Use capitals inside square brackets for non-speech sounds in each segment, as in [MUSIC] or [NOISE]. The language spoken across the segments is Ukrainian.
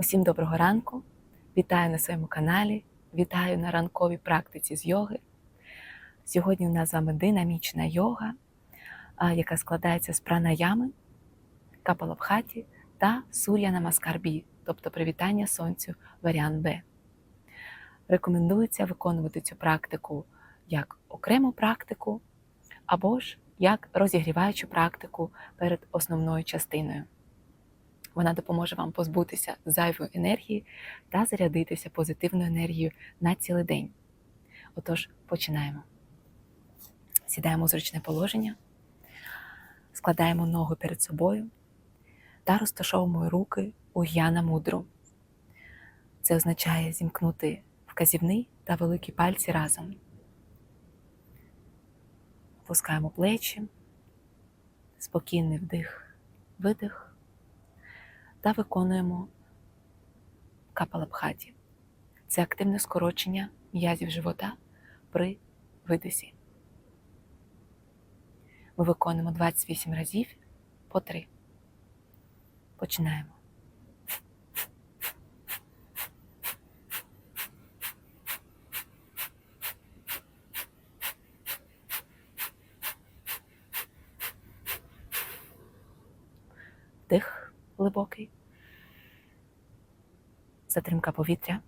Усім доброго ранку! Вітаю на своєму каналі, вітаю на ранковій практиці з йоги. Сьогодні у нас з вами динамічна йога, яка складається з пранаями, капалабхаті та сур'я намаскарбі, тобто привітання сонцю варіант Б. Рекомендується виконувати цю практику як окрему практику, або ж як розігріваючу практику перед основною частиною. Вона допоможе вам позбутися зайвої енергії та зарядитися позитивною енергією на цілий день. Отож, починаємо. Сідаємо у зручне положення, складаємо ноги перед собою та розташовуємо руки у г'яна мудру. Це означає зімкнути вказівний та великі пальці разом. Опускаємо плечі, спокійний вдих, видих та виконуємо капалабхаті. Це активне скорочення м'язів живота при видисі. Ми виконуємо 28 разів по 3. Починаємо. Вдих глибокий. Затримка повітря.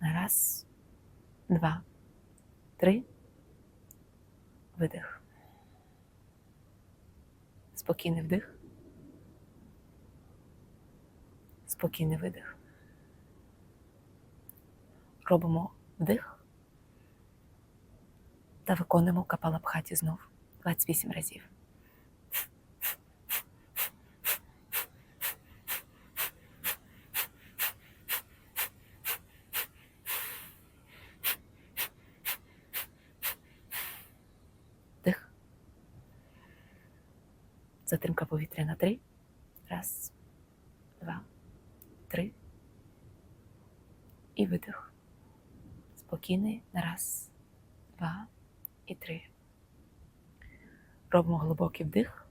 Раз, два, три. Видих. Спокійний вдих. Спокійний видих. Робимо вдих та виконуємо капалабхаті знов 28 разів. Вдих. Затримка повітря на три. Раз, два, три. І видих. Спокійний раз, два і три. Робимо глибокий вдих.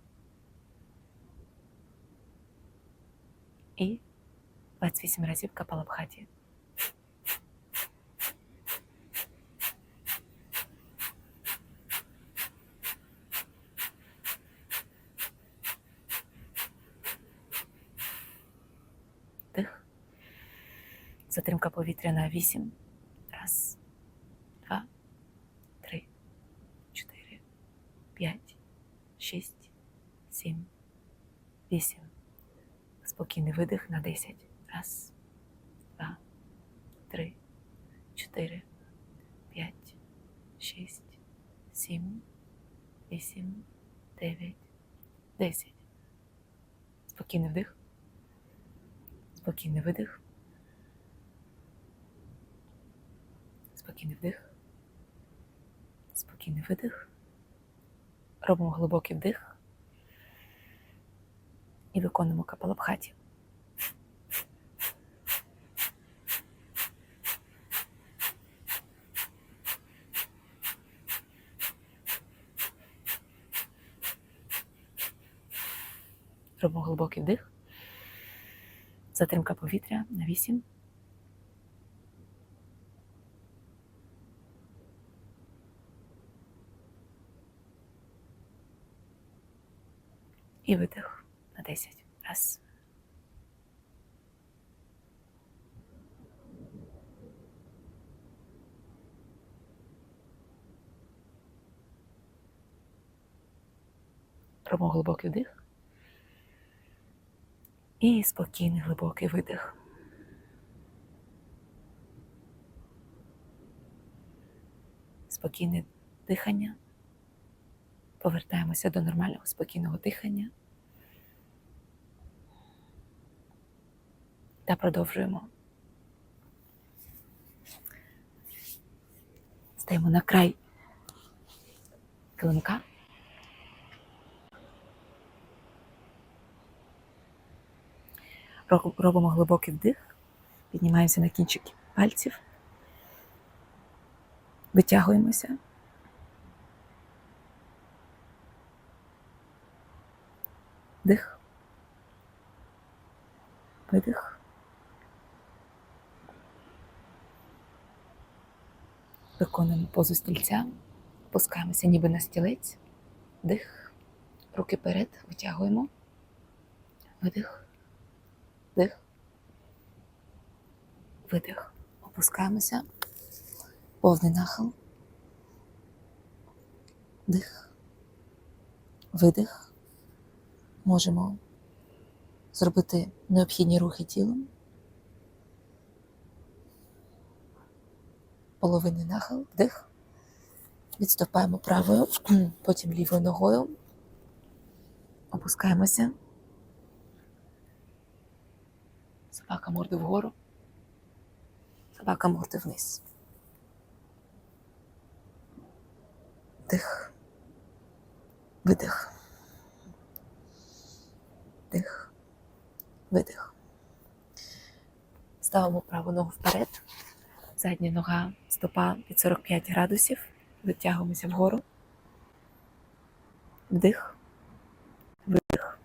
І 28 разів капалабхаті. Вдих. Затримка повітря на 8. Раз, два, три, чотири, п'ять, шість, сім, вісім. Спокійний видих на 10. Раз, два, три, чотири, п'ять, шість, сім, вісім, дев'ять, десять. Спокійний вдих. Спокійний видих. Спокійний вдих. Спокійний видих. Робимо глибокий вдих і виконуємо капалабхаті. Робимо глибокий вдих. Затримка повітря на 8. І видих на 10. Раз. Робимо глибокий вдих. І спокійний глибокий видих. Спокійне дихання. Повертаємося до нормального спокійного дихання. Та продовжуємо. Стаємо на край килимка. Робимо глибокий вдих, піднімаємося на кінчики пальців, витягуємося. Вдих. видих. Виконуємо позу стільця, опускаємося ніби на стілець, дих, руки вперед, витягуємо, видих, дих, видих. Опускаємося, повний нахил, дих, видих. Можемо зробити необхідні рухи тілом. Половинний нахил, вдих. Відступаємо правою, [CLEARS THROAT] потім лівою ногою. Опускаємося. Собака морди вгору. Собака морди вниз. Вдих. Видих. Вдих. Видих. Ставимо праву ногу вперед. Задня нога, стопа під 45 градусів. Витягуємося вгору. Вдих. Видих.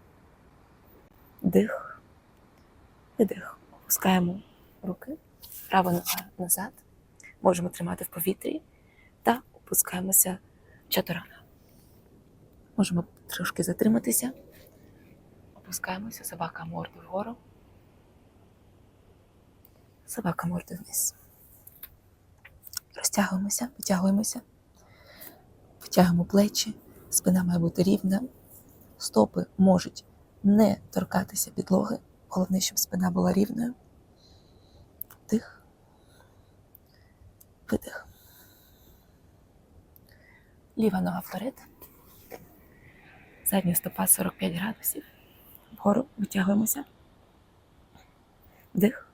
Вдих. Видих. Опускаємо руки. Права нога назад. Можемо тримати в повітрі та опускаємося в чатуранга. Можемо трошки затриматися. Опускаємося, собака морду вгору. Собака морду вниз. Розтягуємося, витягуємося, витягуємо плечі, спина має бути рівна, стопи можуть не торкатися підлоги. Головне, щоб спина була рівною. Вдих, видих. Ліва нога вперед. Задня стопа 45 градусів. Вгору витягуємося. Вдих.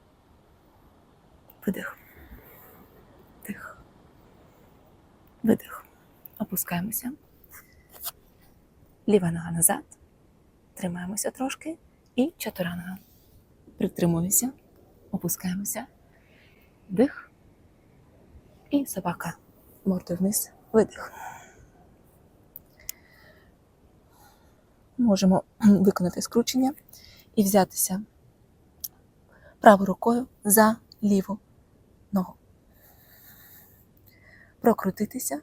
Видих. Вдих. Видих. Опускаємося. Ліва нога назад. Тримаємося трошки. І чатуранга. Притримуємося. Опускаємося. Вдих. І собака. Мордою вниз. Видих. Можемо [CLEARS THROAT] виконати скручення і взятися правою рукою за ліву ногу. Прокрутитися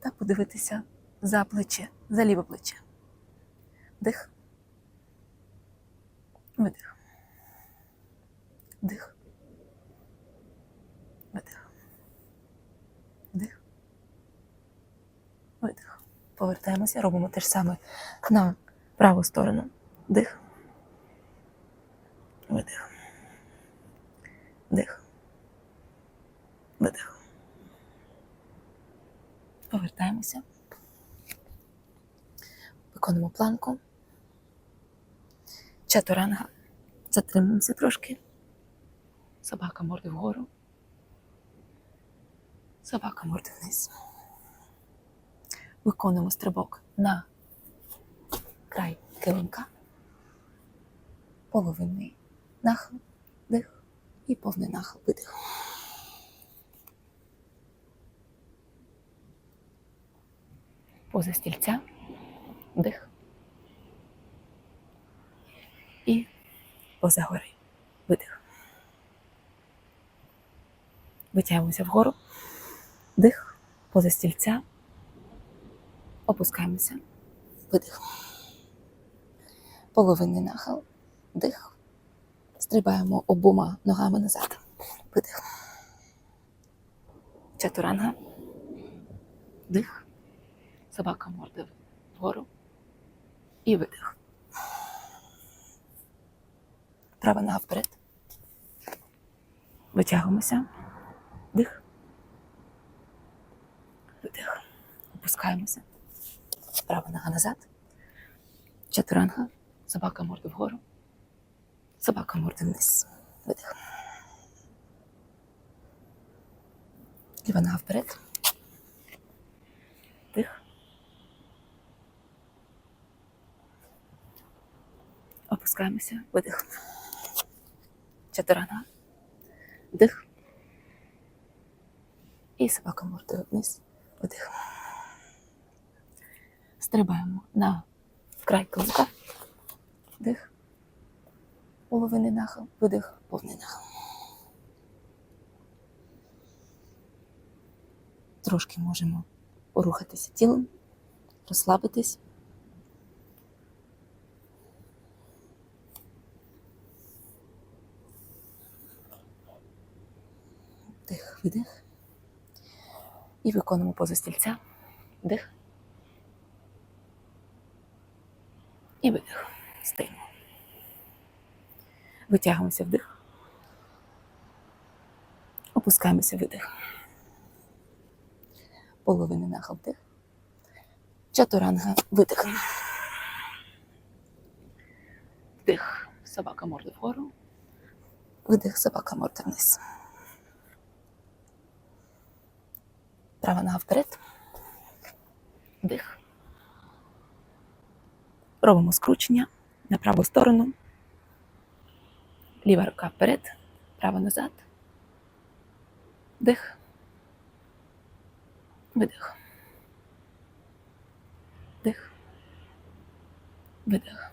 та подивитися за плече, за ліве плече. Дих. Видих. Дих. Видих. Дих. Видих. Повертаємося, робимо те ж саме на праву сторону. Дих. Видих. Дих. Видих. Повертаємося. Виконуємо планку. Чатуранга. Затримуємося трошки. Собака морди вгору. Собака морди вниз. Виконуємо стрибок на край килимка. Половинний нахил, дих і повний нахил, видих. Поза стільця, дих. І поза гори, видих. Витягуємося вгору, дих, поза стільця, опускаємося, видих. Половинний нахил, дих. Стрибаємо обома ногами назад. Видих. Чатуранга. Дих. Собака морди вгору. І видих. Права нога вперед. Витягуємося. Дих. Видих. Опускаємося. Права нога назад. Чатуранга. Собака морди вгору. Собака морди вниз. Видих. Ліва нога вперед. Дих. Опускаємося. Видих. Чатуранга. Вдих. І собака мордою вниз. Видих. Стрибаємо на край килимка. Вдих. половини нахил, видих, повний нахил. Трошки можемо порухатися тілом, розслабитись. Вдих, видих. І виконуємо позу стільця. Вдих. І видих. Стоїмо. Витягуємося вдих. Опускаємося видих. Половини нахил вдих. Чатуранга видих. Вдих. Собака морда вгору. Видих, собака морда вниз. Права нога вперед. Вдих. Робимо скручення на праву сторону. Ліва рука вперед, права назад. Вдих. Видих. Вдих. Видих.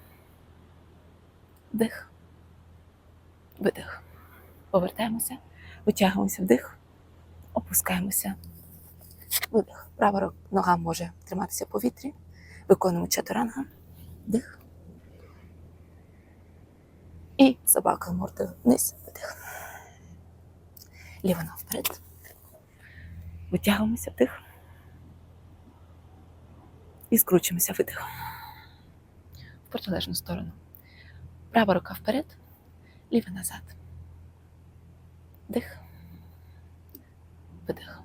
Вдих. Видих. Повертаємося, витягуємося вдих, опускаємося. Видих. Права ру- нога може триматися в повітрі. Виконуємо чатуранга. Вдих. І собака мордою вниз. Видих. Ліва нога вперед. Витягуємося вдих. І скручуємося видих. В протилежну сторону. Права рука вперед, ліва назад. Дих. Видих.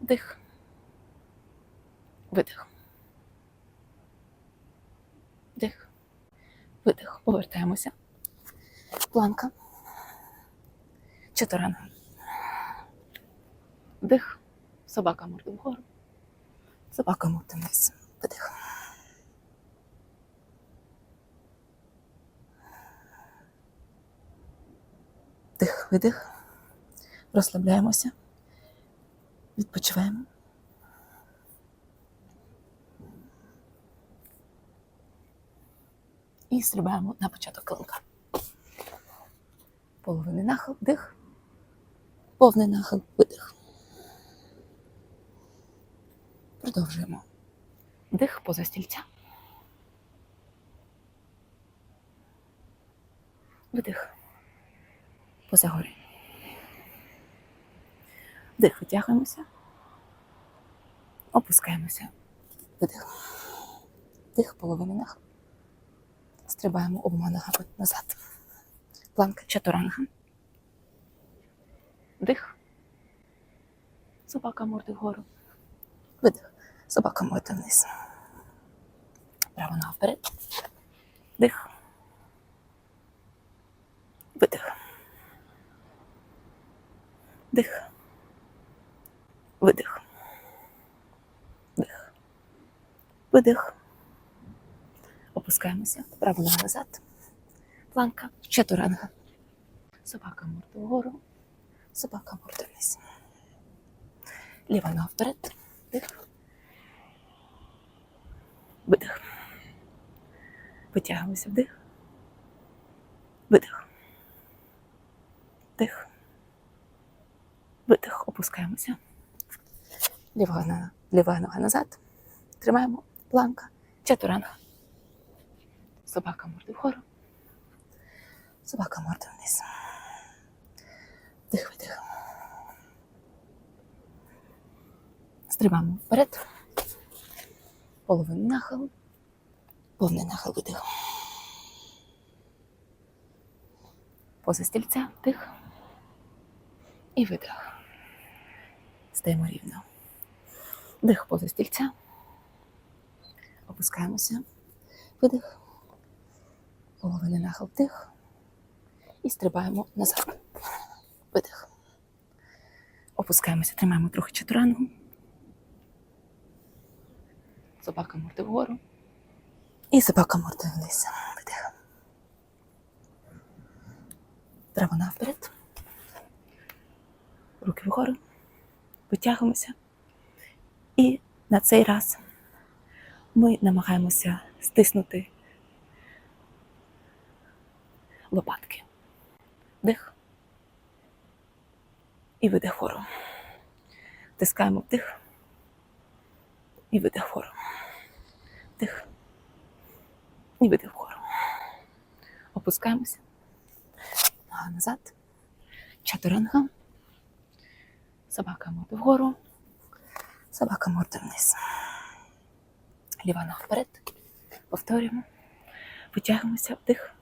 Дих. Видих. Дих. Видих. Повертаємося. Планка. Чотиранга. Вдих. Собака морду вгору. Собака морду вниз. Видих. Вдих, видих. Розслабляємося. Відпочиваємо. І стрибаємо на початок клинка. Половинний нахил, вдих. Повний нахил, видих. Продовжуємо. Вдих поза стільця. Видих. Поза гори. Вдих, витягуємося. Опускаємося. Видих. Вдих, половини нахил. Стрибаємо обома ногами назад. Планка чатуранга. Вдих. Собака морди вгору. Видих. Собака морда вниз. Права нога вперед. Вдих. Видих. Вдих. Видих. Вдих. Видих. Опускаємося. Праву ногу назад. Планка. Чатуранга. Собака морда вгору. Собака морда вниз. Ліва нога вперед. Вдих. Видих. Витягуємося вдих. Видих. Вдих. Видих. Опускаємося. Ліва нога, ліва нога назад. Тримаємо. Планка. Чатуранга. Собака морди вгору. Собака морда вниз. Вдих, видих. Стрибаємо вперед. Половину нахил. Повний нахил видих. Поза стільця, вдих. І видих. Стаємо рівно. Вдих поза стільця. Опускаємося. Видих. Половини нахил вдих. І стрибаємо назад. Видих. Опускаємося, тримаємо трохи чатурангу. Собака морди вгору. І собака морда вниз. Видих. Права нога вперед. Руки вгору. Витягуємося. І на цей раз ми намагаємося стиснути лопатки. Вдих. І видих вгору. Тискаємо вдих. І видих вгору. Вдих. І видих вгору. Опускаємося. Нога назад. Чатуранга. Собака морда вгору. Собака морда вниз. Ліва нога вперед. Повторюємо. Витягуємося вдих.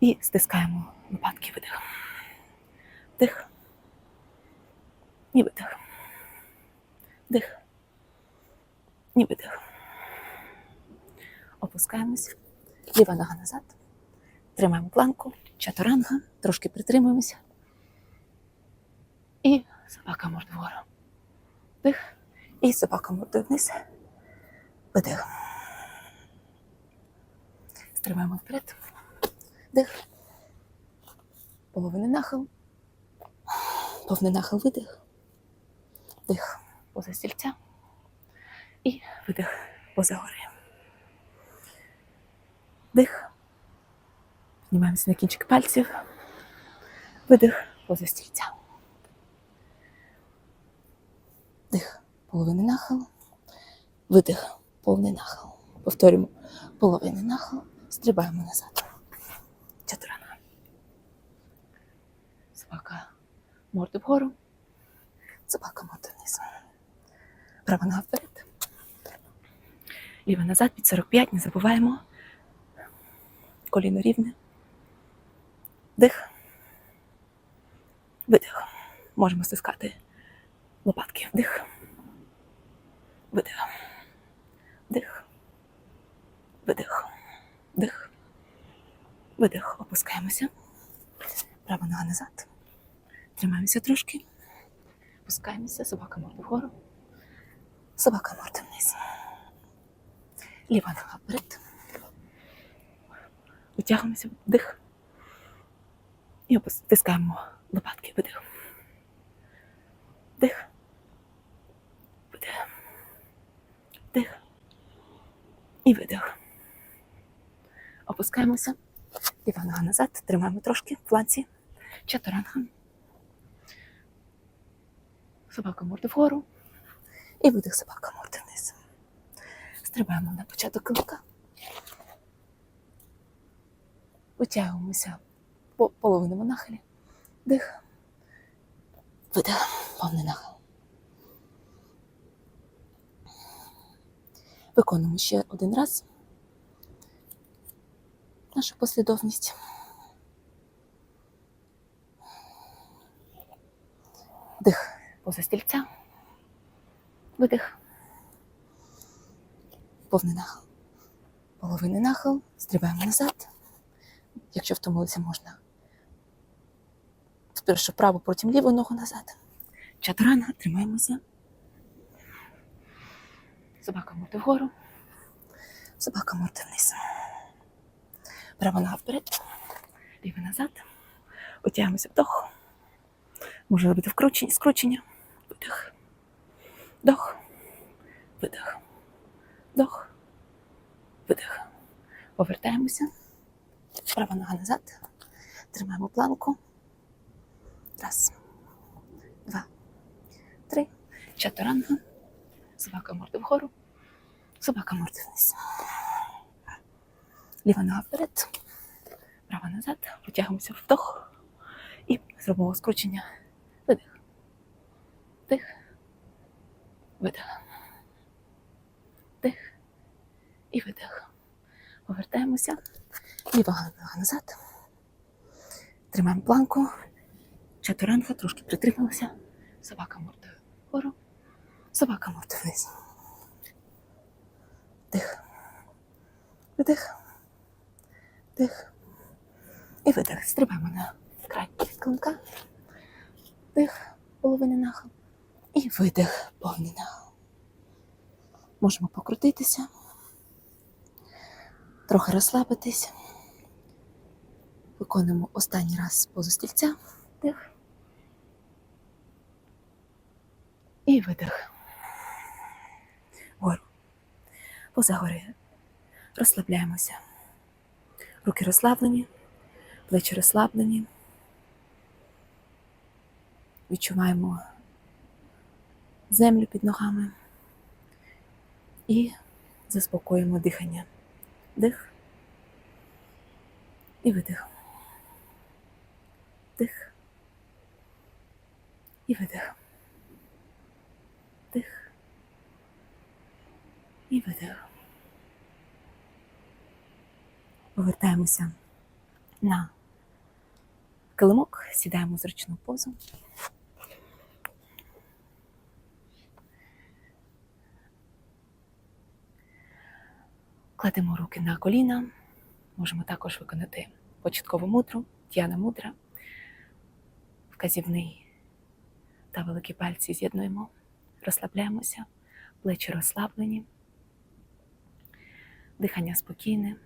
І стискаємо лопатки видих. Вдих. І видих. Вдих. І видих. Опускаємось. Ліва нога назад. Тримаємо планку. Чатуранга. Трошки притримуємося. І собака морда вгору. Вдих. І собака морда вниз. Видих. Стримаємо вперед. Вдих. Половини нахил. Повний нахил видих. Вдих поза стільця. І видих поза гори. Вдих. Піднімаємося на кінчик пальців. Видих поза стільця. Вдих. Половини нахил. Видих. Повний нахил. Повторюємо. Половини нахил. Стрибаємо назад. Чатурана. Собака морду вгору. Собака морду вниз. Права нога вперед. Ліва назад під 45. Не забуваємо. Коліно рівне. Вдих. Видих. Можемо стискати лопатки. Вдих. Видих. Вдих. Видих. Вдих. Видих. Опускаємося. Права нога назад. Тримаємося трошки. Опускаємося. Собака морда вгору. Собака морда вниз. Ліва нога вперед. Витягуємося. Вдих. І опускаємо лопатки. Видих. Вдих. Видих. Вдих. І видих. Опускаємося. Ліва нога назад. Тримаємо трошки в планці. Чатуранга. Собака морда вгору. І видих собака морда вниз. Стрибаємо на початок килка. Витягуємося по половинному нахилі. Дих. Видих. Повний нахил. Виконуємо ще один раз нашу послідовність. Вдих поза стільця. Видих. Повний нахил. Половинний нахил. Стрибаємо назад. Якщо втомилися, можна. Спершу праву, потім ліву ногу назад. Чатуранга, тримаємося. Собака морда вгору. Собака морда вниз. Права нога вперед. Ліва назад. Витягуємося вдох. Може робити вкручення, скручення. Видих. Вдох. Видих. Вдох. Видих. Повертаємося. Права нога назад. Тримаємо планку. Раз. Два. Три. Чатуранга. Собака морда вгору. Собака морда вниз. Ліва нога вперед. Права назад. Витягуємося вдох. І зробимо скручення. Видих. Вдих. Видих. Вдих. І видих. Повертаємося. Ліва нога назад. Тримаємо планку. Чатуранга трошки притрималася. Собака мордою вгору. Собака мордою вниз. Дих. Видих. Дих. І видих. Стрибаємо на край клинка. Дих, половини нахил. І видих, повний нахил. Можемо покрутитися, трохи розслабитись. Виконуємо останній раз позу стільця. Дих. І видих. Вгору. Поза гори. Розслабляємося. Руки розслаблені. плечі розслаблені. Відчуваємо землю під ногами і заспокоїмо дихання. Дих і видих. Дих і видих. Дих і видих. Повертаємося на килимок, сідаємо в зручну позу. Кладемо руки на коліна. Можемо також виконати початкову мудру, Діана мудра, вказівний та великі пальці з'єднуємо, розслабляємося, плечі розслаблені, дихання спокійне.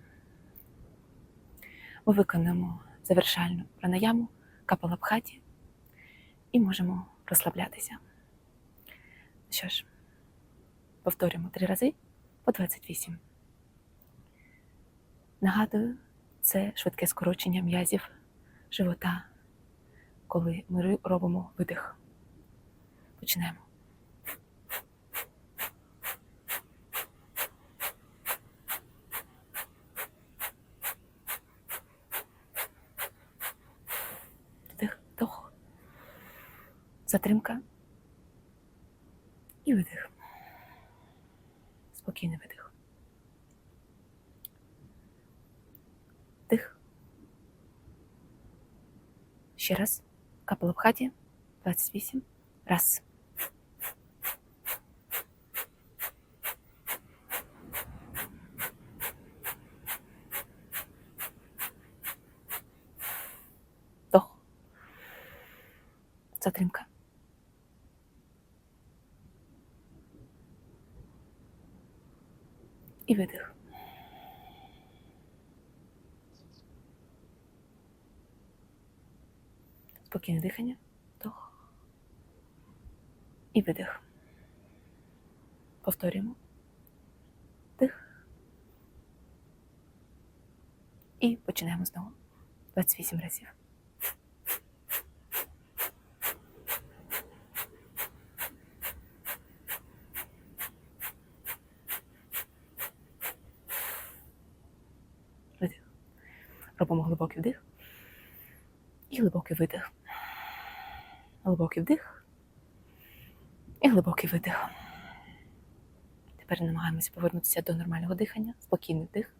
Ми виконуємо завершальну пранаяму капалабхаті і можемо розслаблятися. Що ж, повторюємо три рази по 28. Нагадую, це швидке скорочення м'язів живота, коли ми робимо видих. Почнемо. Вдих, вдох. Затримка. І видих. Спокійний видих. Вдих. Ще раз. Капалабхаті. 28. Раз. Затримка. І видих. Спокійне дихання. Вдох. І видих. Повторюємо. Вдих. І починаємо знову. 28 разів. Видих. Робимо глибокий вдих і глибокий видих. Глибокий вдих і глибокий видих. Тепер намагаємося повернутися до нормального дихання. Спокійний вдих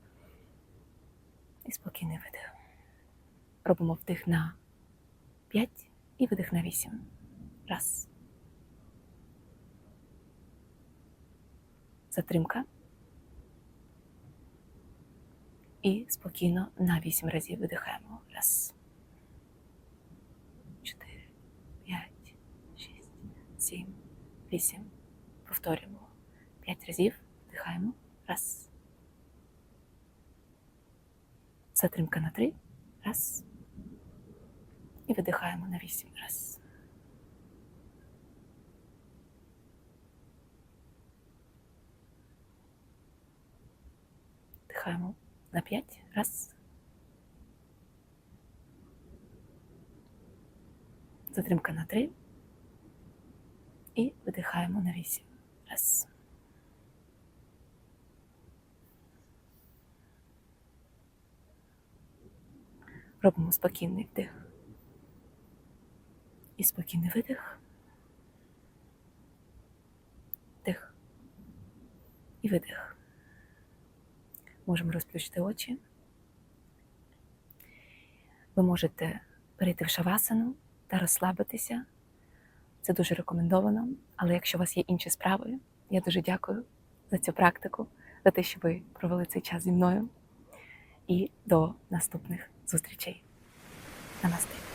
і спокійний видих. Робимо вдих на 5 і видих на 8. Раз. Затримка. І спокійно на 8 разів видихаємо. Раз. 4, 5, 6, 7, 8. Повторюємо. 5 разів вдихаємо. Раз. Затримка на 3. Раз. І видихаємо на 8. Раз. Вдихаємо на 5. Раз. Затримка на 3. І видихаємо на 8. Раз. Робимо спокійний вдих. І спокійний видих. Вдих. І видих. Можемо розплющити очі. Ви можете перейти в шавасану та розслабитися. Це дуже рекомендовано. Але якщо у вас є інші справи, я дуже дякую за цю практику, за те, що ви провели цей час зі мною. І до наступних зустрічей. Намасте.